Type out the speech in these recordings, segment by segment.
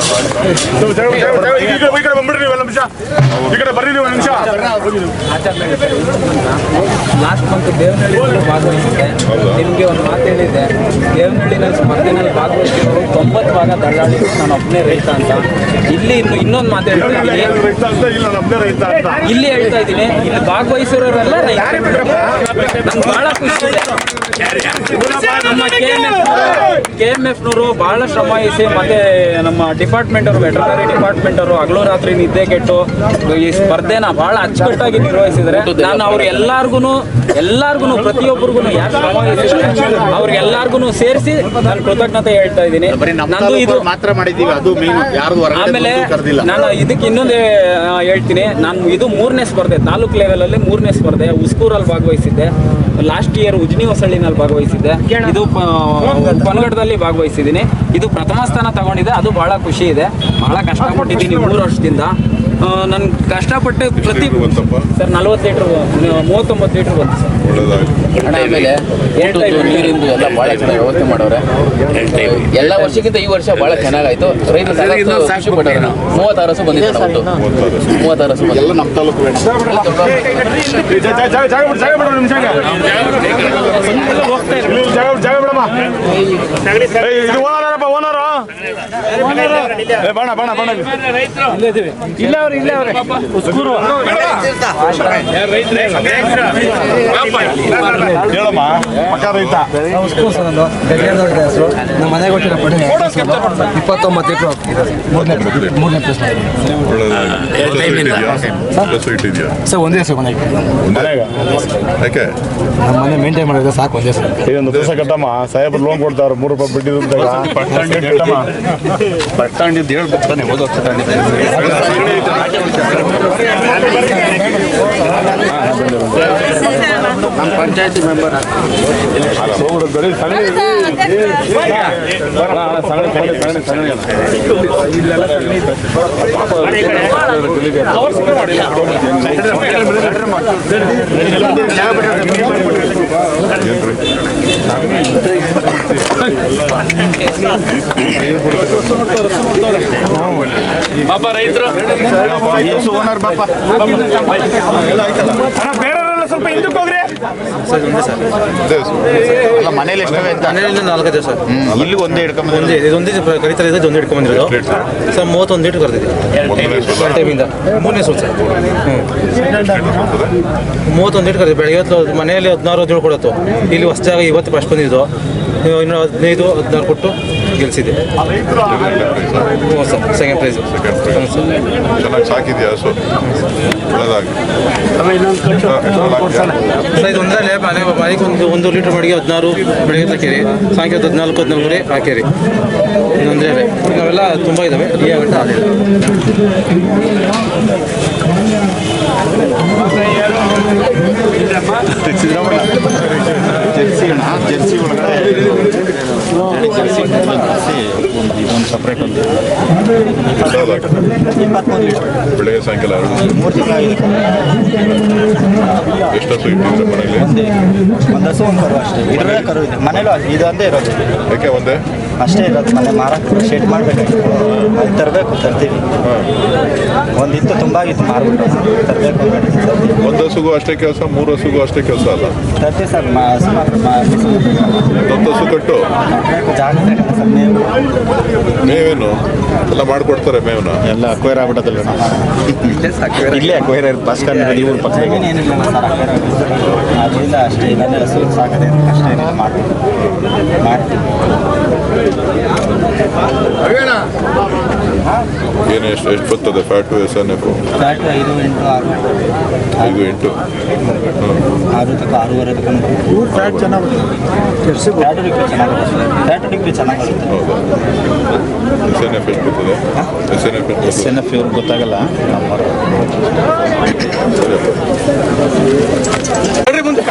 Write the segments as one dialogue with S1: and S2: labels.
S1: ಈ ಕಡೆ ಈ ಕಡೆ ಬಂದ್ಬಿಡ್ರಿ ನೀವು ಒಂದು ನಿಮಿಷ ಈ ಕಡೆ ಬರ್ರಿ ನೀವು ಒಂದು ನಿಮಿಷ
S2: ಲಾಸ್ಟ್ ಮಂತ್ ದೇವನಹಳ್ಳಿ ಭಾಗವಹಿಸಿದ್ದೆ. ನಿಮಗೆ ಒಂದು ಮಾತು ಹೇಳಿದೆ ದೇವನಹಳ್ಳಿನಲ್ಲಿ ಸ್ಪರ್ಧೆನಲ್ಲಿ ಭಾಗವಹಿಸಿದ್ರು ತೊಂಬತ್ತು ಭಾಗ ದಳ್ಳಾಳಿ ನಾನು ಒಬ್ಬನೇ ರೈತ ಅಂತ. ಇಲ್ಲಿ ಇನ್ನು ಇನ್ನೊಂದು ಮಾತು ಹೇಳ್ತಾ ಇದ್ದೀನಿ
S1: ರೈತ ಇಲ್ಲ ನಮ್ದೇ ರೈತ ಅಂತ.
S2: ಇಲ್ಲಿ ಹೇಳ್ತಾ ಇದ್ದೀನಿ. ಇಲ್ಲಿ ಭಾಗವಹಿಸಿರೋರೆಲ್ಲ ನಂಗೆ ಬಹಳ ಖುಷಿ ಇದೆ. ನಮ್ಮ K M F K M ಎಫ್ನವರು ಬಹಳ ಶ್ರಮ ವಹಿಸಿ ಮತ್ತೆ ನಮ್ಮ ಡಿಪಾರ್ಟ್ಮೆಂಟ್ ಅವರು ವೆಟರ್ನರಿ ಡಿಪಾರ್ಟ್ಮೆಂಟ್ ಅವರು ಹಗಲು ರಾತ್ರಿ ನಿದ್ದೆ ಕೆಟ್ಟು ಈ ಸ್ಪರ್ಧೆನ ಬಹಳ ಅಚ್ಚುಕಟ್ಟಾಗಿ ನಿರ್ವಹಿಸಿದ್ರೆ ನಾನು ಅವ್ರು ಎಲ್ಲಾರ್ಗು ಎಲ್ಲಾರ್ಗು ಪ್ರತಿಯೊಬ್ಬರಿಗೂ ಅವ್ರಿಗೆ ಎಲ್ಲಾರ್ಗು ವಹಿಸಿದ್ದಾರೆ ಅವ್ರಿಗೆಲ್ಲರಿಗೂ ಸೇರಿಸಿ ನಾನು ಕೃತಜ್ಞತೆ ಹೇಳ್ತಾ ಇದ್ದೀನಿ.
S3: ನಾನು
S2: ನಂದು ಇದು
S3: ಮಾತ್ರ ಮಾಡಿದೀವಿ ಅದು
S2: ಆಮೇಲೆ ನಾನು ಇದಕ್ಕೆ ಇನ್ನೊಂದು ಹೇಳ್ತೀನಿ. ನಾನು ಇದು ಮೂರನೇ ಸ್ಪರ್ಧೆ ತಾಲೂಕ್ ಲೆವೆಲಲ್ಲಿ ಮೂರನೇ ಸ್ಪರ್ಧೆ ಉಸ್ಕೂರಲ್ಲಿ ಭಾಗವಹಿಸಿದ್ದೆ. ಲಾಸ್ಟ್ ಇಯರ್ ಉಜ್ನಿ ಹೊಸಳ್ಳಿನಲ್ಲಿ ಭಾಗವಹಿಸಿದ್ದೆ. ಇದು ಪನಗಡದಲ್ಲಿ ಭಾಗವಹಿಸಿದ್ದೀನಿ. ಇದು ಪ್ರಥಮ ಸ್ಥಾನ ತಗೊಂಡಿದೆ ಅದು ಬಹಳ ಖುಷಿ. ಇದೆ ಬಹಳ ಕಷ್ಟಪಟ್ಟಿದ್ದೀನಿ ಮೂರು ವರ್ಷದಿಂದ ನಾನು ಕಷ್ಟಪಟ್ಟು ಪ್ರತಿ ಸರ್ ನಲ್ವತ್ತು ಲೀಟರ್ ಮೂವತ್ತೊಂಬತ್ತು ಲೀಟ್ರ್ ಬಂತು ಸರ್
S4: ಆಮೇಲೆ ನೀರಿಂದು ಎಲ್ಲ ಭಾಳ ಚೆನ್ನಾಗಿ ವ್ಯವಸ್ಥೆ ಮಾಡವ್ರೆ ಎಲ್ಲ ವರ್ಷಕ್ಕಿಂತ ಈ ವರ್ಷ ಭಾಳ ಚೆನ್ನಾಗಾಯ್ತು ರೈತರು ಖುಷಿ ಪಟ್ಟವ್ರೆ ಮೂವತ್ತಾರು ಬಂದಿದೆ ಒಟ್ಟು. ಮೂವತ್ತಾರು
S3: ಎಲ್ಲ ನಮ್ಮ ತಾಲೂಕು
S1: ಬಣ ಬಣ ಬಣ.
S2: ಇಲ್ಲ ಅವ್ರು ಇಲ್ಲ ಅವ್ರೆ.
S1: ಹೇಳಮ್ಮ ರೈತ.
S5: ನಮ್ಮ ಮನೆಗೆ ಕೊಟ್ಟಿರೋ ಪಡಿ ಇಪ್ಪತ್ತೊಂಬತ್ತು ಲೀಟ್ರು ಮೂರನೇ ಮೂರನೇ ಪ್ಲೇಸ್ ಸರ್. ಒಂದೇ ಸರ್ ಮನೆಗೆ.
S1: ಮನೆಗ?
S6: ಯಾಕೆ?
S5: ನಮ್ಮ ಮನೆ ಮೇಂಟೈನ್ ಮಾಡಿದ್ರೆ ಸಾಕು ಒಂದೇ ಸರ್
S1: ಇದೊಂದು ದಿವಸ ಕಟ್ಟಮ್ಮ. ಸಾಹೇಬ್ರು ಲೋನ್ ಕೊಡ್ತಾರ ಮೂರು ರೂಪಾಯಿ ಬಿಟ್ಟಿದ್ದು ಕಟ್ಟಮ್ಮ
S3: ಪಟ್ಟಂಡಿದ್ದು ಹೇಳ್ಬೇಕು ತಾನೆ ವರ್ಷ ನಮ್ಮ ಪಂಚಾಯತಿ ಮೆಂಬರ್
S1: ಅಣ್ಣ.
S3: ಓನರ್
S1: ಸ್ವಲ್ಪ ಹಿಂದಕ್ಕೆ ಹೋಗ್ರಿ
S3: ಅಲ್ಲ ಮನೇಲಿ ಎಷ್ಟವೆ ಅಂತ
S7: ಮನೆಯಲ್ಲಿ ನಾಲ್ಕು ಇದೆ ಸರ್
S3: ಇಲ್ಲಿ ಒಂದೇ ಹಿಡ್ಕೊಂಬಂದ್ರೆ
S7: ಒಂದೇ ಇದೊಂದೇ ಕರಿತಾರೆ ಇದೆ ಒಂದು ಹಿಡ್ಕೊಂಡ್ಬಂದಿರೋದು ಸರ್ ಮೂವತ್ತೊಂದು ಲೀಟ್ರ್ ಕರೆದಿದೆ
S6: ಒಂದನೇ ಸಲ
S7: ಎರಡು ಟೈಮಿಂದ ಮೂರನೇ ಸರ್ ಹ್ಞೂ ಮೂವತ್ತೊಂದು ಲೀಟ್ರ್ ಕರೆದಿದೆ ಬೆಳಗ್ಗೆ ಹೊತ್ತು ಮನೆಯಲ್ಲಿ ಹದಿನಾರು ಹದಿನೇಳು ಕೊಡತ್ತು. ಇಲ್ಲಿ ಹೊಸದಾಗಿ ಇವತ್ತು ಫಸ್ಟ್ ಬಂದಿದ್ದು. ಇನ್ನೂ ಹದಿನೈದು ಹದಿನಾರು ಕೊಟ್ಟು ಗೆಲ್ಸಿದೆ ಸೆಕೆಂಡ್ ಪ್ರೈಸ್
S6: ಚೆನ್ನಾಗಿ ಸಾಕಿದ್ಯಾ? ಹಸು ಒಳ್ಳೆದಾಗಿ
S7: ಸರ್ ಇದು ಒಂದರಲ್ಲೇ ಮನೆ ಮನೆಗೆ ಒಂದು ಒಂದು ಲೀಟ್ರ್ ಮಡಿಗೆ ಹದಿನಾರು ಬೆಳಗ್ಗೆ ಹಾಕಿರಿ ಸಾಯಂಕಾಲ ಹದಿನಾಲ್ಕು ಹದಿನಾಲ್ಕುವರೆ ಹಾಕಿರಿ ಇನ್ನೊಂದೇ ನಾವೆಲ್ಲ ತುಂಬ ಇದ್ದಾವೆ ಈ
S3: ಜೆರ್ಸಿ ಅಣ್ಣ ಜೆರ್ಸಿ ಒಳಗಡೆ. ಜೆರ್ಸಿ ಜೆರ್ಸಿ ಒಂದು ಇದೊಂದು ಸಪ್ರೇಟ್ ಒಂದು
S6: ಬೆಳಗ್ಗೆ ಸಾಯಂಕಾಲ ಎಷ್ಟು ಇಟ್ಟಿದ್ರೆ ಮನೇಲಿ.
S8: ಒಂದು ಹಸು ಒಂದು ಕರು ಅಷ್ಟೇ. ಕರು ಇದೆ. ಮನೇಲೂ ಇದು ಅಂದೇ ಇರೋದು.
S6: ಯಾಕೆ ಒಂದೇ?
S8: ಅಷ್ಟೇ ಇರೋದು ಮನೆ ಮಾರಕ್ಕೆ ಶೇಟ್ ಮಾಡಬೇಕಾಗಿತ್ತು ಅಲ್ಲಿ ತರಬೇಕು ತರ್ತೀವಿ. ಒಂದಿತ್ತು ತುಂಬ ಇತ್ತು ಮಾರ್ಬಿಟ್ಟು. ತರಬೇಕು
S6: ಒಂದು ಹಸುಗೂ ಅಷ್ಟೇ ಕೆಲಸ ಮೂರು ಹಸುಗೂ ಅಷ್ಟೇ ಕೆಲಸ ಅಲ್ಲ?
S8: ತರ್ತೀವಿ ಸರ್ ಮಾ ಹಸು ಮಾತ್ರ
S6: ಒಂದು ಹಸು ಕಟ್ಟು?
S8: ಜಾಗ ಬೇಕಲ್ಲ ಸರ್ ಮೇವು.
S6: ಮೇವೇನು? ಎಲ್ಲ ಮಾಡ್ಕೊಡ್ತಾರೆ ಮೇವನ್ನ
S3: ಎಲ್ಲ ಅಕ್ವೈರ್ ಆಗ್ಬಿಟ್ಟದಲ್ಲ ಇಲ್ಲೇ ಅಕ್ವೈರ್ ಬಸ್ ಕನ್ನಡ ಇವ್ರ ಪಕ್ಕದಾಗೆ
S8: ಏನಿಲ್ಲ ಸರ್ ಅದರಿಂದ ಅಷ್ಟೇ ಇಲ್ಲ ಹಸು ಸಾಕದೆ ಅಷ್ಟೇ ಮಾಡ್ತೀವಿ. ಮಾಡ್ತೀವಿ.
S6: ಏನು ಎಷ್ಟು ಎಷ್ಟು ಬರ್ತದೆ? Fat S N F
S8: fat ಐದು ಎಂಟು ಆರು.
S6: ಐದು ಎಂಟು.
S8: ಆರು ತಕ್ಕ ಆರೂವರೆ ತನಕ ಫ್ಯಾಟ್ ಚೆನ್ನಾಗಿ ಫ್ಯಾಟ್ ಡಿಗ್ರಿ ಚೆನ್ನಾಗಿ ಫ್ಯಾಟ್ ಡಿಗ್ರಿ ಚೆನ್ನಾಗಿ ಬರುತ್ತೆ
S6: ಹೌದು? ಎಸ್ ಎನ್ ಎಫ್ ಎಷ್ಟು ಬರ್ತದೆ? S N F
S3: S N F ಇವ್ರಿಗೆ ಗೊತ್ತಾಗಲ್ಲ. ನಮ್ಮ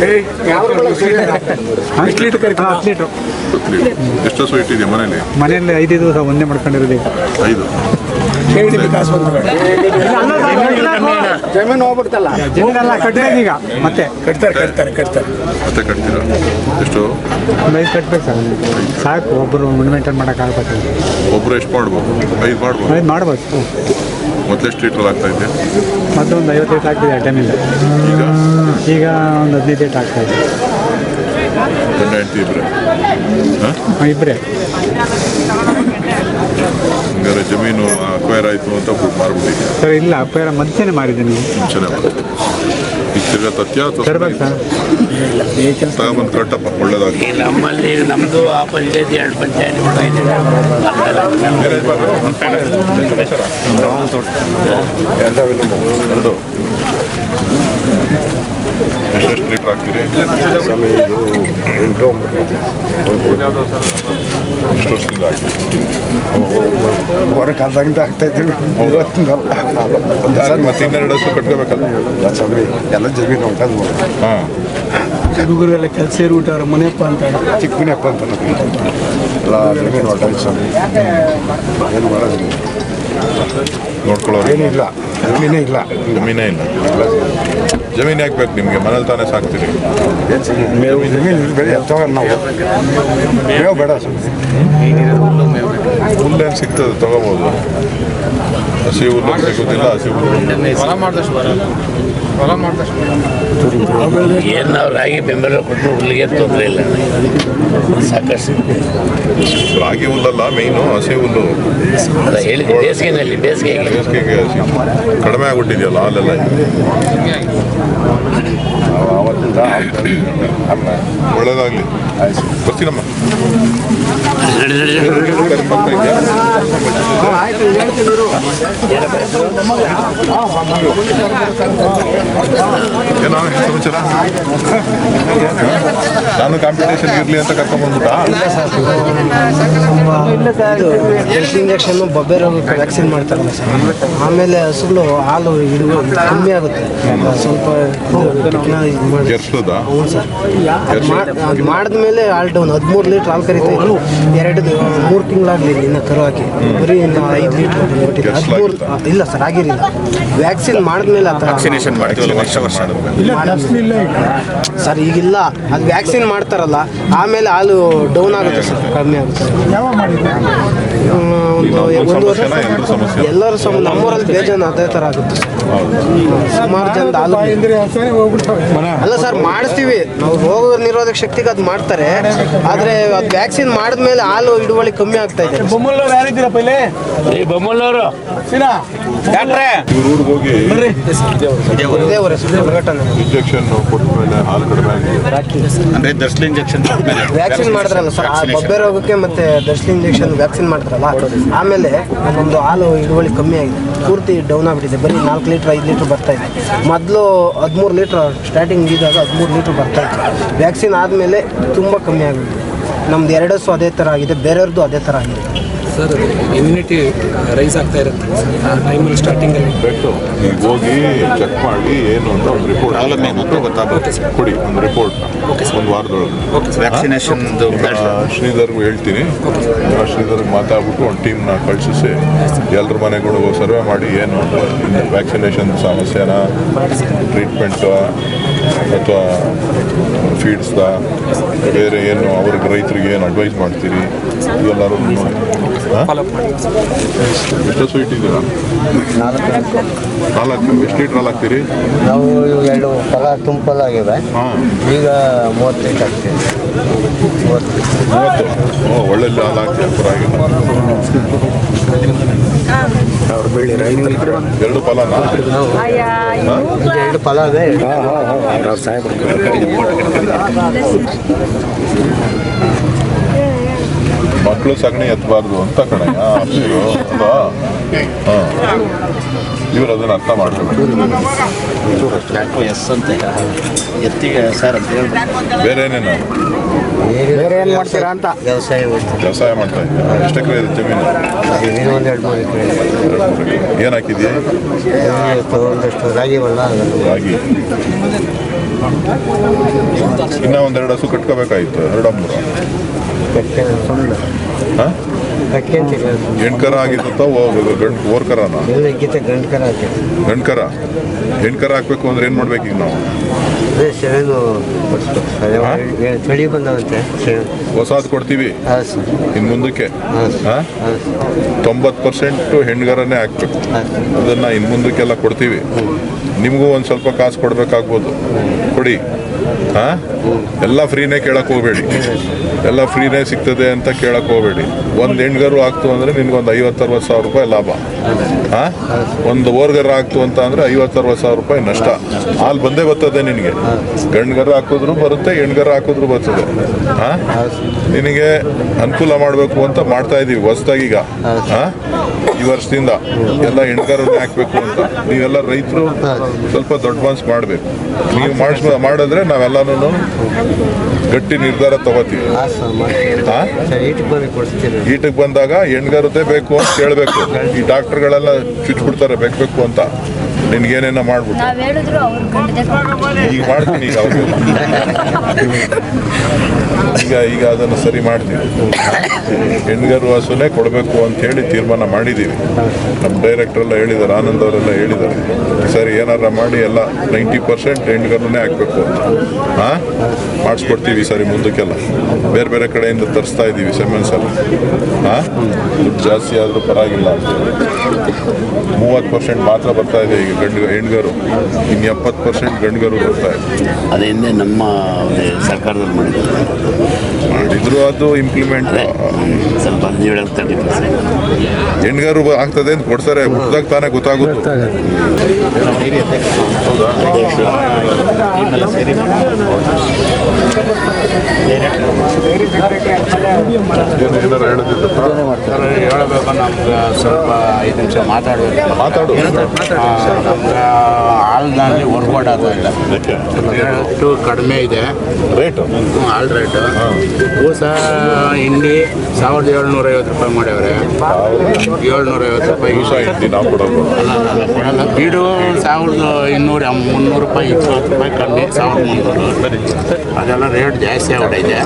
S6: ಸರಿ ಎರಡು ಎಷ್ಟು ಸ್ವೀಟ್ ಇದೆ ಮನೇಲಿ?
S5: ಮನೆಯಲ್ಲಿ ಐದು ದಿವಸ ಒಂದೇ ಮಾಡ್ಕೊಂಡಿರೋದು ಈಗ
S6: ಹೋಗ್ಬಿಡ್ತಲ್ಲ.
S5: ಜಮೀನೆಲ್ಲ ಕಟ್ಟಿರೋದು ಈಗ. ಮತ್ತೆ
S6: ಮತ್ತೆ ಕಟ್ತೀರಾ? ಎಷ್ಟು?
S5: ಒಂದು ಐದು ಕಟ್ಬೇಕು ಸರ್. ಸಾಕು ಒಬ್ಬರು ಮೇಂಟೈನ್ ಮಾಡೋಕ್ಕಾಗಬೇಕು
S6: ಒಬ್ರು ಎಷ್ಟು ಮಾಡ್ಬೋದು? ಐದು ಮಾಡ್ಬೋದು?
S5: ಐದು ಮಾಡ್ಬೋದು.
S6: ಮೊದಲೆಷ್ಟು ಲೀಟ್ರ್ ಆಗ್ತಾ ಇದೆ?
S5: ಮತ್ತೆ ಒಂದು ಐವತ್ತು ಲೀಟ್ರ್ ಆಗ್ತಿದೆ ಆ ಟೈಮಿಂದ
S6: ಈಗ?
S5: ಈಗ ಒಂದು ಹದಿನೈದು ಲೀಟ್ರ್ ಆಗ್ತಾ ಇದೆ.
S6: ಗಂಡ ಹೆಂಡತಿ
S5: ಇಬ್ಬರೇ ಇಬ್ಬರೇ
S6: ಹಂಗಾರೆ ಜಮೀನು ಅಕ್ವೈರ್ ಆಯ್ತು ಅಂತ ಬಿಟ್ಟು ಮಾರ್ಬಿಟ್ಟಿದ್ದೆ
S5: ಸರ್ ಇಲ್ಲ ಅಕ್ವೈರ್ ಮಧ್ಯಾಹ್ನ ಮಾರಿದ್ದೀನಿ
S6: ಮುಂಚೆನೆ ಈಗ
S5: ಅತ್ಯಾತ
S6: ತಗೊಂಬಂದು ಕಟ್ಟಪ್ಪ ಒಳ್ಳೇದಾಗಲಿ.
S9: ನಮ್ಮಲ್ಲಿ ನಮ್ಮದು ಆ ಪಂಚಾಯತಿ ಎರಡು ಪಂಚಾಯತಿ
S6: ಎರಡು ಎಷ್ಟೆಷ್ಟು ಲೀಟ್ರ್ ಹಾಕ್ತೀರಿ? ಎಷ್ಟು ವರ್ಷದಿಂದ
S5: ಹೊರ ಕಾಲದಾಗಿಂದ ಆಗ್ತಾ ಇದ್ದೀವಿ
S6: ಮತ್ತೆ ಇನ್ನೆರಡು ವರ್ಷ ಕಟ್ಕೋಬೇಕಲ್ಲ
S5: ಎಲ್ಲ ಜಮೀನು ಉಂಟು
S6: ಹಾಂ
S5: ಹುಡುಗರೆಲ್ಲ ಕೆಲಸ ಸೇರಿಬಿಟ್ಟವ್ರ ಮನೆಯಪ್ಪ ಅಂತ ಚಿಕ್ಕಮನೆಯಪ್ಪ ಅಂತ ಎಲ್ಲ ಜಮೀನು ಹೊರಟಾಗಿ ಸ್ವಾಮಿ ಏನು ಮಾಡೋದಿಲ್ಲ
S6: ನೋಡ್ಕೊಳ್ಳೋರು
S5: ಏನಿಲ್ಲ ಜಮೀನೇ ಇಲ್ಲ
S6: ಜಮೀನೇ ಇಲ್ಲ ಜಮೀನು ಯಾಕೆ ಬೇಕು ನಿಮಗೆ? ಮನೇಲಿ ತಾನೇ ಸಾಕ್ತೀರಿ?
S5: ಮೇವು ಜಮೀನು ಬೆಳೆ ತಗೊಂಡು ನಾವು? ಮೇವು ಬೇಡ
S6: ಹುಲ್ಲೇನು ಸಿಗ್ತದೆ ತಗೋಬೋದು? ಹಸಿ ಹುಲ್ಲು ಸಿಗೋದಿಲ್ಲ ಹಸಿ ಹುಲ್ಲು.
S9: ಏನು ನಾವು ರಾಗಿ ಬೆಂಬಲ ಕೊಟ್ಟು ಹುಲ್ಲಿಗೆ ತೊಂದರೆ ಇಲ್ಲ. ಸಾಕಷ್ಟು.
S6: ರಾಗಿ ಹುಲ್ಲಲ್ಲ ಮೇಯ್ನು ಹಸಿ ಹುಲ್ಲು.
S9: ಅಲ್ಲ ಹೇಳಿ ಬೇಸಿಗೆನಲ್ಲಿ ಬೇಸಿಗೆ
S6: ಬೇಸಿಗೆಗೆ ಕಡಿಮೆ ಆಗಿಬಿಟ್ಟಿದೆಯಲ್ಲ ಹಾಲೆಲ್ಲ ಒಳ್ಳೇದಾಗಲಿ ಬರ್ತೀನಮ್ಮ
S9: ನಡಿ, ನಡಿ, ನಡಿ.
S6: ಬರ್ತಾ ಇದೆಯಾ? ಏನೋ ಸಮಾಚಾರ? ನಾನು ಕಾಂಪಿಟೇಷನ್ ಇರಲಿ ಅಂತ ಕರ್ಕೊಂಡ್ಬಂದ್ಬಿಟ್ಟಾ?
S10: ಹೆಲ್ತ್ ಇಂಜೆಕ್ಷನ್ ಬೊಬ್ಬೆ ರೋಗಕ್ಕೆ ವ್ಯಾಕ್ಸಿನ್ ಮಾಡ್ತಾರಲ್ಲ ಸರ್. ಆಮೇಲೆ ಹಸುಗಳು ಹಾಲು ಇಡುವ ಕಮ್ಮಿ ಆಗುತ್ತೆ. ಸ್ವಲ್ಪ ಇದು ಮಾಡಿ- ಸರ್. ಅದು ಮಾಡ್- ಅದು ಮಾಡಿದ್ಮೇಲೆ ಆಲ್ ಡೌನ್ ಹದಿಮೂರು ಲೀಟ್ರ್ ಹಾಲು ಕರಿತಾ ಇದ್ರು ಎರಡು ಮೂರು ತಿಂಗಳಾಗಲಿ ಇನ್ನು ಕರು ಹಾಕಿ ಬರೀ ಇನ್ನು ಐದು ಲೀಟ್ರ್ ಹದಿಮೂರು ಇಲ್ಲ ಸರ್ ಆಗಿರಲಿಲ್ಲ. ವ್ಯಾಕ್ಸಿನ್ ಮಾಡಿದ್ಮೇಲೆ ಆ ಥರ ಸರ್ ಈಗಿಲ್ಲ. ಅದು ವ್ಯಾಕ್ಸಿನ್ ಮಾಡ್ತಾರಲ್ಲ ಆಮೇಲೆ ಹಾಲು ಡೌನ್ ಆಗುತ್ತೆ ಸರ್ ಕಮ್ಮಿ ಆಗುತ್ತೆ. ಒಂದು ವರ್ಷ
S6: ಎಲ್ಲರೂ
S10: ಸಮ ನಮ್ಮೂರಲ್ಲಿ ಬೇಜಾನ ಅದೇ ಥರ ಆಗುತ್ತೆ. ಸರ್ ಸುಮಾರು ಜನ ಹಾಲು ಅಲ್ಲ ಸರ್ ಮಾಡಿಸ್ತೀವಿ. ನಾವು ರೋಗ ನಿರೋಧಕ ಶಕ್ತಿಗೆ ಅದು ಮಾಡ್ತಾರೆ. ಆದರೆ ಅದು ವ್ಯಾಕ್ಸಿನ್ ಮಾಡಿದ್ಮೇಲೆ ಹಾಲು ಹಿಡುವಳಿ ಕಮ್ಮಿ ಆಗ್ತಾ ಇದೆ.
S9: ಏ ಬೊಮ್ಮಲ್ಲವರು
S6: ಇವ್ರ ಊರಿಗೆ ಹೋಗಿ
S10: ದೇವರೇ ಸರ್ ಘಟನೆ
S6: ಇಂಜೆಕ್ಷನ್ ಕೊಟ್ಟ ಮೇಲೆ ಹಾಲು ಕಡಿಮೆ ಆಗಿದೆ.
S3: ಅಂದ್ರೆ ದರ್ಶನ ಇಂಜೆಕ್ಷನ್
S10: ವ್ಯಾಕ್ಸಿನ್ ಮಾಡಿದ್ರಲ್ಲ ಸರ್ ಆ ಬೊಬ್ಬೆ ರೋಗಕ್ಕೆ ಮತ್ತೆ ದರ್ಶನ ಇಂಜೆಕ್ಷನ್ ವ್ಯಾಕ್ಸಿನ್ ಮಾಡಿದ್ರಲ್ಲ ಆಮೇಲೆ ನಮ್ದು ಹಾಲು ಇಳುವಳಿ ಕಮ್ಮಿ ಆಗಿದೆ. ಪೂರ್ತಿ ಡೌನ್ ಆಗ್ಬಿಟ್ಟಿದೆ. ಬರೀ ನಾಲ್ಕು ಲೀಟ್ರ್ ಐದು ಲೀಟ್ರ್ ಬರ್ತಾ ಇದೆ. ಮೊದಲು ಹದಿಮೂರು ಲೀಟ್ರ್ ಸ್ಟಾರ್ಟಿಂಗ್ ಇದ್ದಾಗ ಹದಿಮೂರು ಲೀಟ್ರ್ ಬರ್ತಾ ಇತ್ತು. ವ್ಯಾಕ್ಸಿನ್ ಆದಮೇಲೆ ತುಂಬ ಕಮ್ಮಿ ಆಗಿದೆ. ನಮ್ದು ಎರಡು ಅದೇ ಥರ ಆಗಿದೆ, ಬೇರೆಯವ್ರದ್ದು ಅದೇ ಥರ ಆಗಿದೆ.
S11: ಸರ್ ಇಮ್ಯುನಿಟಿ ರೈಸ್ ಆಗ್ತಾ ಇರುತ್ತೆ. ಆ ಟೈಮಲ್ಲಿ ಸ್ಟಾರ್ಟಿಂಗಲ್ಲಿ
S6: ಬೆಟ್ಟು ಈಗ ಹೋಗಿ ಚೆಕ್ ಮಾಡಿ ಏನು ಅಂತ ಒಂದು ರಿಪೋರ್ಟ್ ಗೊತ್ತಾಗುತ್ತೆ. ಕೊಡಿ ಒಂದು ರಿಪೋರ್ಟ್ ಒಂದು ವಾರದೊಳಗೆ.
S3: ವ್ಯಾಕ್ಸಿನೇಷನ್
S6: ಶ್ರೀಧರ್ಗೂ ಹೇಳ್ತೀನಿ. ಆ ಶ್ರೀಧರ್ಗೆ ಮಾತಾಡ್ಬಿಟ್ಟು ಒಂದು ಟೀಮ್ನ ಕಳಿಸಿ ಎಲ್ಲರ ಮನೆಗಳು ಸರ್ವೆ ಮಾಡಿ ಏನು ವ್ಯಾಕ್ಸಿನೇಷನ್ ಸಮಸ್ಯೆನ? ಟ್ರೀಟ್ಮೆಂಟ್ ಅಥವಾ ಫೀಡ್ಸ್ದ ಬೇರೆ ಏನು? ಅವ್ರಿಗೆ ರೈತರಿಗೆ ಏನು ಅಡ್ವೈಸ್ ಮಾಡ್ತೀರಿ? ಇದೆಲ್ಲರೂ ನೋಡಿ? ಎಷ್ಟು ಸ್ವೀಟ್ ಇದ್ದೀರಾ? ನಾಲ್ಕು ಎಷ್ಟು ಲೀಟ್ರ್ ಹಾಕ್ತೀರಿ?
S8: ನಾವು ಎರಡು ಫಲ ತುಂಬಲಾಗಿವೆ
S6: ಆಗಿದೆ
S8: ಈಗ ಮೂವತ್ತು ಲೀಟರ್ ಆಗ್ತೀವಿ ಮೂವತ್ತು?
S6: ಮೂವತ್ತು ಓ ಒಳ್ಳೆ ಹಾಲು ಹಾಕ್ತೀವಿ ಪರವಾಗಿಲ್ಲ ಎರಡು ಫಲ
S8: ಎರಡು ಫಲ ಇದೆ
S6: ಮಕ್ಕಳು ಸಗಣಿ ಎತ್ತಬಾರ್ದು ಅಂತ ಕಣಯ್ಯ ಅಲ್ವಾ? ಹಾಂ. ಇವರು ಅದನ್ನು ಅರ್ಥ ಮಾಡ್ಕೋಬೇಕು
S8: ಎಸ್ ಅಂತ ಎತ್ತಿಗೆ ಸರ್ ಅಂತ ಹೇಳ್ಬಿಟ್ಟು
S6: ಬೇರೆ ಏನೇನು?
S10: ಬೇರೆ ಏನು ಮಾಡ್ತೀರಾ ಅಂತ?
S8: ವ್ಯವಸಾಯ
S6: ವ್ಯವಸಾಯ ಮಾಡ್ತಾ ಇದ್ದೀವಿ ಎಷ್ಟು ಎಕರೆ ಇದೆ ಜಮೀನು?
S8: ಇನ್ನೂ ಒಂದು ಎರಡು ಮೂರು ಎಕರೆ.
S6: ಏನು ಹಾಕಿದೆಯಾ?
S8: ಒಂದಷ್ಟು ರಾಗಿ ಹೊಲ.
S6: ರಾಗಿ. ಇನ್ನ ಒಂದೆರಡು ಹಸು ಕಟ್ಕೋಬೇಕಾಗಿತ್ತು ಎರಡು ಮೂರು
S8: ಸುಳ್ಳು
S6: ಹಾಂ? ಹೆಣ್ಕರ ಆಗಿತ್ತ ಓರ್ಕರನ ಗಂಡ್ಕರ? ಹೆಣ್ಕರ ಹಾಕ್ಬೇಕು ಅಂದ್ರೆ ಏನು ಮಾಡ್ಬೇಕು ಈಗ ನಾವು?
S8: ಚಳಿ ಬಂದವಂತೆ
S6: ಕೊಡ್ತೀವಿ? ಇನ್ನು ಮುಂದಕ್ಕೆ? ತೊಂಬತ್ತು ಪರ್ಸೆಂಟು ಹೆಣ್ಗರನ್ನೇ ಹಾಕ್ಬೇಕು. ಅದನ್ನು ಇನ್ನು ಮುಂದಕ್ಕೆಲ್ಲ ಕೊಡ್ತೀವಿ. ನಿಮಗೂ ಒಂದು ಸ್ವಲ್ಪ ಕಾಸು ಕೊಡಬೇಕಾಗ್ಬೋದು. ಕೊಡಿ. ಹಾಂ? ಎಲ್ಲ ಫ್ರೀನೇ ಕೇಳಕ್ಕೆ ಹೋಗಬೇಡಿ. ಎಲ್ಲ ಫ್ರೀನೇ ಸಿಗ್ತದೆ ಅಂತ ಕೇಳಕ್ಕೆ ಹೋಗಬೇಡಿ. ಒಂದು ಹೆಣ್ಗರು ಆಗ್ತು ಅಂದರೆ ನಿನ್ಗೊಂದು ಐವತ್ತರವತ್ತು ಸಾವಿರ ರೂಪಾಯಿ ಲಾಭ. ಹಾಂ ಒಂದು ಓರ್ಗರ್ ಆಗ್ತು ಅಂತ ಅಂದರೆ ಐವತ್ತರವತ್ತು ಸಾವಿರ ರೂಪಾಯಿ ನಷ್ಟ. ಹಾಲು ಬಂದೇ ಬರ್ತದೆ ನಿನಗೆ. ಗಂಡ್ಗರ ಹಾಕಿದ್ರು ಬರುತ್ತೆ, ಹೆಣ್ಗರ ಹಾಕಿದ್ರು ಬರ್ತದೆ. ಹಾಂ ನಿನಗೆ ಅನುಕೂಲ ಮಾಡಬೇಕು ಅಂತ ಮಾಡ್ತಾ ಇದೀವಿ ಈಗ. ಹಾಂ ಈ ವರ್ಷದಿಂದ ಎಲ್ಲ ಹೆಣ್ಗಾರನ್ನೇ ಹಾಕಬೇಕು ಅಂತ. ನೀವೆಲ್ಲ ರೈತರು ಸ್ವಲ್ಪ ದೊಡ್ಡ ಮಾಡಬೇಕು. ನೀವು ಮಾಡಿಸ್ ಮಾಡಿದ್ರೆ ನಾವೆಲ್ಲನೂ ಗಟ್ಟಿ ನಿರ್ಧಾರ ತಗೋತೀವಿ
S8: ಈಟಕ್ ಈಟಿಗೆ
S6: ಬಂದಾಗ ಹೆಣ್ಗಾರದೇ ಬೇಕು ಅಂತ ಕೇಳಬೇಕು. ಈ ಡಾಕ್ಟರ್ಗಳೆಲ್ಲ ಚುಚ್ಚಿಬಿಡ್ತಾರೆ ಬೇಕು ಬೇಕು ಅಂತ. ನಿನ್ಗೇನೇನೋ ಮಾಡ್ಬಿಟ್ಟು
S12: ನಾವ್ ಹೇಳಿದ್ರು ಅವ್ರು ಗಂಡದೆ
S6: ಈಗ ಮಾಡ್ತೀನಿ ಈಗ ಈಗ ಈಗ ಅದನ್ನು ಸರಿ ಮಾಡ್ತೀವಿ ಹೆಣ್ಗರು ಹಸುನೇ ಕೊಡಬೇಕು ಅಂತ ಹೇಳಿ ತೀರ್ಮಾನ ಮಾಡಿದ್ದೀವಿ ನಮ್ಮ ಡೈರೆಕ್ಟರ್ ಎಲ್ಲ ಹೇಳಿದ್ದಾರೆ ಆನಂದ್ ಅವರೆಲ್ಲ ಹೇಳಿದ್ದಾರೆ ಸರಿ ಏನಾರ ಮಾಡಿ ಎಲ್ಲ ನೈಂಟಿ ಪರ್ಸೆಂಟ್ ಹೆಣ್ಗರನ್ನೇ ಹಾಕ್ಬೇಕು ಅಂತ. ಹಾಂ? ಮಾಡಿಸ್ಕೊಡ್ತೀವಿ ಸರಿ ಮುಂದಕ್ಕೆಲ್ಲ. ಬೇರೆ ಬೇರೆ ಕಡೆಯಿಂದ ತರಿಸ್ತಾ ಇದ್ದೀವಿ ಸೆಮೆನ್ಸ್ ಎಲ್ಲ. ಹಾಂ? ದುಡ್ಡು ಜಾಸ್ತಿ ಆದರೂ ಪರವಾಗಿಲ್ಲ ಮೂವತ್ತು ಪರ್ಸೆಂಟ್ ಮಾತ್ರ ಬರ್ತಾ ಇದೆ ಈಗ. ಗಂಡು ಹೆಣ್ಗರು ಇನ್ನು ಎಪ್ಪತ್ತು ಪರ್ಸೆಂಟ್ ಗಂಡುಗರು ಬರ್ತಾ ಇದೆ.
S9: ಅದೇ ಹಿಂದೆ ನಮ್ಮ ಸರ್ಕಾರದಲ್ಲಿ ಮಾಡಿದ್ದಾರೆ
S6: ಮಾಡಿದ್ರು ಅದು ಇಂಪ್ಲಿಮೆಂಟ್
S9: ಸ್ವಲ್ಪ ಹೆಣ್ಗರು ತರ್ಟಿ ಪರ್ಸೆಂಟ್
S6: ಹೆಣ್ಗಾರು ಆಗ್ತದೆ ಅಂತ ಕೊಡ್ತಾರೆ ಹುಟ್ಟಿದಾಗ ತಾನೇ ಗೊತ್ತಾಗುತ್ತೆ. ಹೌದಾ? ಏನು ಏನಾರು
S3: ಹೇಳಬೇಕು ನಮ್ಗೆ ಸ್ವಲ್ಪ ಐದು ನಿಮಿಷ ಮಾತಾಡಬೇಕು
S6: ಮಾತಾಡು.
S3: ನಮ್ಗೆ ಹಾಲ್ನಲ್ಲಿ ವರ್ಕೌಟ್ ಇಲ್ಲ ರೇಟು ಕಡಿಮೆ ಇದೆ.
S6: ರೇಟು
S3: ಆಲ್ ಹಾಲ್ ರೇಟು ಕೂಸ ಹಿಂಡಿ ಸಾವಿರದ ಏಳ್ನೂರ ಐವತ್ತು ರೂಪಾಯಿ ಮಾಡ್ಯವ್ರೆ. ಏಳ್ನೂರ ಐವತ್ತು ರೂಪಾಯಿ ಕೊಡಲ್ಲ ಬೀಡು ಸಾವಿರದ ಇನ್ನೂರ ಮುನ್ನೂರು ರೂಪಾಯಿ ಇಪ್ಪತ್ತು ರೂಪಾಯಿ ಕಮ್ಮಿ ಸಾವಿರದ ಮುನ್ನೂರು. ಅದೆಲ್ಲ ರೇಟ್ ಜಾಸ್ತಿ ಆಗ್ಬಿಟ್ಟೈತೆ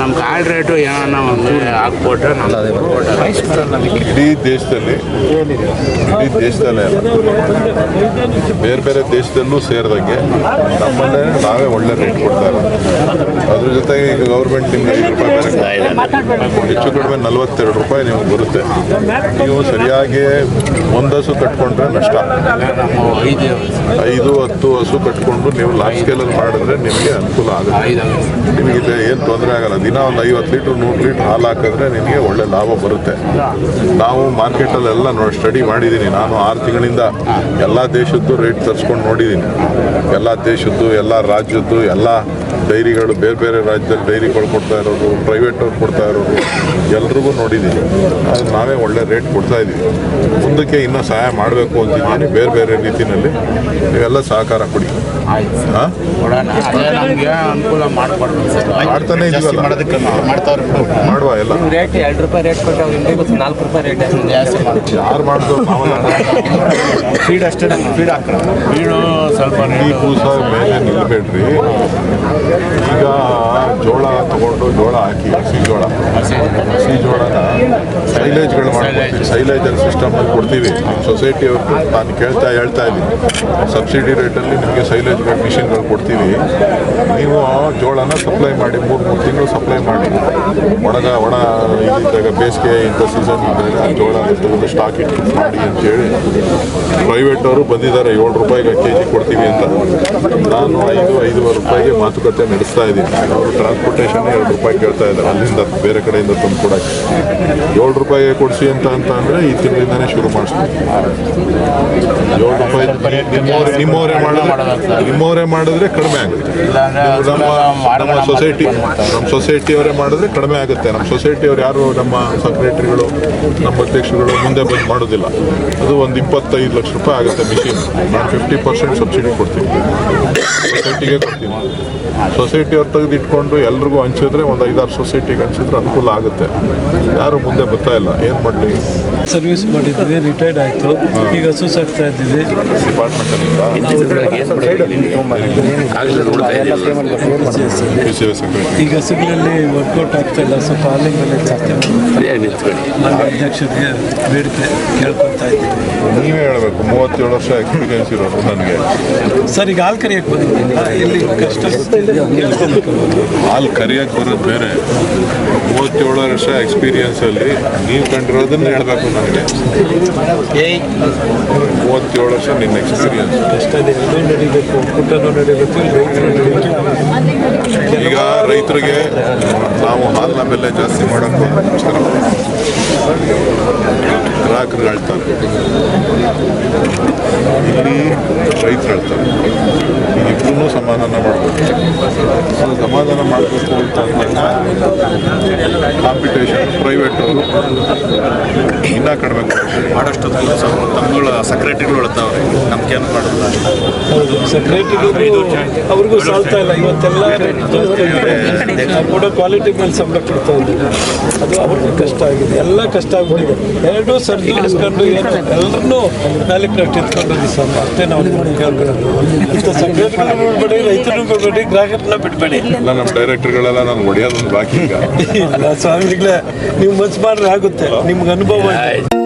S3: ನಮ್ಮ ಕಾರ್ಡ್ ರೇಟು ಏನೋ ನಮ್ಗೆ
S6: ಇಡೀ ದೇಶದಲ್ಲಿ, ಇಡೀ ದೇಶದಲ್ಲೇ ಅಲ್ಲ, ಬೇರೆ ಬೇರೆ ದೇಶದಲ್ಲೂ ಸೇರಿದಂಗೆ ನಮ್ಮಲ್ಲೇ ನಾವೇ ಒಳ್ಳೆ ರೇಟ್ ಕೊಡ್ತಾ ಇರೋದು. ಅದ್ರ ಜೊತೆಗೆ ಈಗ ಗೌರ್ಮೆಂಟ್ ನಿಮ್ಗೆ ಐದು ರೂಪಾಯಿ ಹೆಚ್ಚು ಕಡಿಮೆ ನಲ್ವತ್ತೆರಡು ರೂಪಾಯಿ ನಿಮ್ಗೆ ಬರುತ್ತೆ. ನೀವು ಸರಿಯಾಗಿ ಒಂದು ಹಸು ಕಟ್ಕೊಂಡ್ರೆ ನಷ್ಟ.
S3: ಐದು,
S6: ಹತ್ತು ಹಸು ಕಟ್ಕೊಂಡು ನೀವು ಲಾಸ್ಟ್ ಸ್ಕೇಲಲ್ಲಿ ಮಾಡಿದ್ರೆ ನಿಮಗೆ ಅನುಕೂಲ ಆಗುತ್ತೆ. ನಿಮಗೆ ಏನು ತೊಂದರೆ ಆಗಲ್ಲ. ದಿನ ಒಂದು ಐವತ್ತು ಲೀಟ್ರ್, ನೂರು ಲೀಟ್ರ್ ಹಾಲು ಹಾಕಿದ್ರೆ ನಿಮಗೆ ಒಳ್ಳೆ ಲಾಭ ಬರುತ್ತೆ. ನಾವು ಮಾರ್ಕೆಟಲ್ಲೆಲ್ಲ ನೋಡಿ ಸ್ಟಡಿ ಮಾಡಿದ್ದೀನಿ ನಾನು ಆರು ತಿಂಗಳಿಂದ ಎಲ್ಲ ದೇಶದ್ದು ರೇಟ್ ತರಿಸ್ಕೊಂಡು ನೋಡಿದ್ದೀನಿ ಎಲ್ಲ ದೇಶದ್ದು, ಎಲ್ಲ ರಾಜ್ಯದ್ದು, ಎಲ್ಲ ಡೈರಿಗಳು, ಬೇರೆ ಬೇರೆ ರಾಜ್ಯದಲ್ಲಿ ಡೈರಿಗಳು ಕೊಡ್ತಾ ಇರೋದು ಪ್ರೈವೇಟ್ ಅವ್ರು ಕೊಡ್ತಾ ಇರೋದು, ಎಲ್ರಿಗೂ ನೋಡಿದ್ದೀನಿ ಅದು ನಾವೇ ಒಳ್ಳೆ ರೇಟ್ ಕೊಡ್ತಾ ಇದ್ದೀವಿ ಮುಂದಕ್ಕೆ ಇನ್ನೂ ಸಹಾಯ ಮಾಡಬೇಕು ಅಂತಿದ್ದೀನಿ. ಬೇರೆ ಬೇರೆ ರೀತಿಯಲ್ಲಿ ನೀವೆಲ್ಲ ಸಹಕಾರ ಕೊಡಿ.
S3: ಅನುಕೂಲ
S6: ಮಾಡ್ತಾನೆ
S3: ಮಾಡೋದಕ್ಕೆ ಮಾಡ್ತಾವ್ರೆ
S6: ಮಾಡುವ ಎಲ್ಲ?
S2: ರೇಟ್ ಎರಡು ರೂಪಾಯಿ ರೇಟ್ ಕೊಟ್ಟು ಅವ್ರಿಗೆ ನಾಲ್ಕು ರೂಪಾಯಿ ರೇಟ್
S3: ಜಾಸ್ತಿ ಮಾಡ್ತೀವಿ
S6: ಯಾರು ಮಾಡಿದ್ರು
S3: ಫೀಡ್ ಅಷ್ಟೇ ಫೀಡ್ ಹಾಕೋಣ ಫೀಡು ಸ್ವಲ್ಪ
S6: ಕೂಸ ಮೇಲೆ ನಿಲ್ಬೇಡ್ರಿ. ಈಗ ಜೋಳ ತಗೊಂಡು ಜೋಳ ಹಾಕಿ ಹಸಿ ಜೋಳ. ಹಸಿ ಜೋಳನ ಸೈಲೇಜ್ಗಳು ಮಾಡ್ಕೊಡ್ತೀವಿ. ಸೈಲೇಜ್. ಸಿಸ್ಟಮ್ ಕೊಡ್ತೀವಿ. ಸೊಸೈಟಿ ಅವರು ನಾನು ಕೇಳ್ತಾ ಹೇಳ್ತಾ ಇದ್ದೀನಿ. ಸಬ್ಸಿಡಿ ರೇಟಲ್ಲಿ ನಿಮಗೆ ಸೈಲೇಜ್ಗಳು ಮಿಷಿನ್ಗಳು ಕೊಡ್ತೀವಿ. ನೀವು ಆ ಜೋಳನ ಸಪ್ಲೈ ಮಾಡಿ ಮೂರು ಮೂರು ತಿಂಗಳು ಸಪ್ಲೈ ಮಾಡಿ. ಒಣಗ ಒಣ ಇದ್ದಾಗ ಬೇಸಿಗೆ ಇಂಥ ಸೀಸನ್ ಇದ್ದಾಗ ಜೋಳ ತೆಗೆದು ಸ್ಟಾಕ್ ಇಟ್ಟು ಮಾಡಿ ಅಂತೇಳಿ ಪ್ರೈವೇಟ್ ಅವರು ಬಂದಿದ್ದಾರೆ. ಏಳು ರೂಪಾಯಿಗೆ ಕೆ ಜಿ ಕೊಡ್ತೀವಿ ಅಂತ. ನಾನು ಐದು ಐದುವರೆ ರೂಪಾಯಿಗೆ ಮಾತುಕತೆ ನಡೆಸ್ತಾ ಇದ್ದೀನಿ. ಅವರು ಟ್ರಾನ್ಸ್ಪೋರ್ಟೇಷನ್ ಎರಡು ರೂಪಾಯಿ ಕೇಳ್ತಾ ಇದ್ದಾರೆ. ಅಲ್ಲಿಂದ ಬೇರೆ ಕಡೆಯಿಂದ ತಂದು ಕೊಡೋಕ್ಕೆ. ಏಳು ರೂಪಾಯಿಗೆ ಕೊಡಿಸಿ ಅಂತ ಅಂತ ಅಂದರೆ ಈ ತಿಂಗಳಿಂದನೇ ಶುರು ಮಾಡಿಸ್ತೀನಿ ಏಳು ರೂಪಾಯಿ ನಿಮ್ಮವರೇ ಮಾಡೋದು ನಿಮ್ಮವರೇ ಮಾಡಿದ್ರೆ ಕಡಿಮೆ ಆಗುತ್ತೆ. ನಮ್ಮ ನಮ್ಮ ಸೊಸೈಟಿ ನಮ್ಮ ಸೊಸೈಟಿಯವರೇ ಮಾಡಿದ್ರೆ ಕಡಿಮೆ ಆಗುತ್ತೆ. ನಮ್ಮ ಸೊಸೈಟಿಯವ್ರು ಯಾರು ನಮ್ಮ ಸೆಕ್ರೆಟರಿಗಳು ನಮ್ಮ ಅಧ್ಯಕ್ಷರುಗಳು ಮುಂದೆ ಬಂದು ಮಾಡೋದಿಲ್ಲ. ಅದು ಒಂದು ಇಪ್ಪತ್ತೈದು ಲಕ್ಷ ರೂಪಾಯಿ ಆಗುತ್ತೆ ಮಿಷಿನ್ ನಾನು ಫಿಫ್ಟಿ ಪರ್ಸೆಂಟ್ ಸಬ್ಸಿಡಿ ಕೊಡ್ತೀನಿ. ಸೊಸೈಟಿಗೆ ಕೊಡ್ತೀನಿ. ಸೊಸೈಟಿಯವ್ರು ತೆಗೆದಿಟ್ಕೊಂಡು ಎಲ್ರಿಗೂ ಹಂಚಿದ್ರೆ ಒಂದು ಐದಾರು ಸೊಸೈಟಿಗೆ ಹಂಚಿದ್ರೆ ಅನುಕೂಲ ಆಗುತ್ತೆ. ಯಾರು ಮುಂದೆ ಬರ್ತಾ ಇಲ್ಲ. ಏನು ಮಾಡಲಿ?
S11: ಸರ್ವಿಸ್ ಮಾಡಿದ್ವಿ ರಿಟೈರ್ಡ್ ಆಯಿತು. ಈಗ ಹಸು ಸಾಕ್ತಾ
S6: ಡಿಪಾರ್ಟ್ಮೆಂಟಲ್ಲಿ
S11: ಈಗ ಹಸುಗಳಲ್ಲಿ ವರ್ಕೌಟ್ ಆಗ್ತಾ ಇಲ್ಲ ಸ್ವಲ್ಪ ಹಾಲಿನ ಮೇಲೆ ಜಾಸ್ತಿ ಅಧ್ಯಕ್ಷರಿಗೆ ಬೇಡಿಕೆ ಕೇಳ್ಕೊಳ್ತಾ ಇದ್ದೀನಿ.
S6: ನೀವೇ ಹೇಳಬೇಕು ಮೂವತ್ತೇಳು ವರ್ಷ ಎಕ್ಸ್ಪೀರಿಯನ್ಸ್ ಇರೋರು ನನಗೆ.
S11: ಸರ್ ಈಗ ಹಾಲು ಕರಿಯಕ್ಕೆ ಬಂದಿದ್ದೀರಾ ಇಲ್ಲಿ ಕಷ್ಟ?
S6: ಹಾಲು ಕರಿಯಕ್ಕೆ ಬರೋದು ಬೇರೆ. ಮೂವತ್ತೇಳು ವರ್ಷ ಎಕ್ಸ್ಪೀರಿಯನ್ಸಲ್ಲಿ ನೀವು ಕಂಡಿರೋದನ್ನ ಹೇಳಬೇಕು. ನನಗೆ ಮೂವತ್ತೇಳು ವರ್ಷ ನಿನ್ನ ಎಕ್ಸ್ಪೀರಿಯನ್ಸ್ ಈಗ ರೈತರಿಗೆ ನಾವು ಹಾಲಿನ ಬೆಲೆ ಜಾಸ್ತಿ ಮಾಡೋಕ್ಕೆ ಗ್ರಾಹಕರು ಹೇಳ್ತಾರೆ. ಇಲ್ಲಿ ರೈತರು ಹೇಳ್ತಾರೆ. ಇಬ್ಬರೂ ಸಮಾಧಾನ ಮಾಡಬೇಕು ಅದು ಸಮಾಧಾನ ಮಾಡಬೇಕು ಅಂತ ಕಾಂಪಿಟೇಷನ್ ಪ್ರೈವೇಟ್ ಇನ್ನೂ ಕಡಿಮೆ
S1: ಮಾಡೋಷ್ಟು ತಮ್ಮಗಳ ಸೆಕ್ರೆಟರಿಗಳು ಹೇಳ್ತಾವ್ರೆ ನಮ್ಗೆ
S11: ಏನು ಮಾಡಲ್ಲ ಅವ್ರಿಗೂ ಸಾಲ್ತಾ ಇಲ್ಲ. ಇವತ್ತೆಲ್ಲ ಕೂಡ ಕ್ವಾಲಿಟಿ ಮೇಲೆ ಸಂಬಳ ಕೊಡ್ತಾ ಇದ್ದಾರೆ. ಅದು ಅವ್ರಿಗೂ ಕಷ್ಟ ಆಗಿದೆ. ಎಲ್ಲ ಕಷ್ಟ ಆಗ್ಬಿಟ್ಟಿದೆ ಎರಡೂ ಸರ್ದಿ ಇಸ್ಕೊಂಡು ಏನು ಎಲ್ಲರನ್ನೂ ನಾಲ್ಕು ಅಷ್ಟೇ ನಾವು ಕೇಳ್ಕೊಳ್ಳೋದು ಇಂಥ ಸೆಕ್ರೆಟರಿಗಳು ಬಿಡಬೇಡಿ ರೈತರನ್ನು ಬಿಡಬೇಡಿ ಗ್ರಾಹಕರನ್ನ ಬಿಡಬೇಡಿ.
S6: ಎಲ್ಲ ನಮ್ಮ ಡೈರೆಕ್ಟರ್ಗಳೆಲ್ಲ ನಾನು ಬಾಕಿ
S11: ಸ್ವಾಮಿಗಳೇ ನೀವು ಮನ್ಸು ಮಾಡ್ರೆ ಆಗುತ್ತೆ. ನಿಮ್ಗೆ ಅನುಭವ ಇದೆ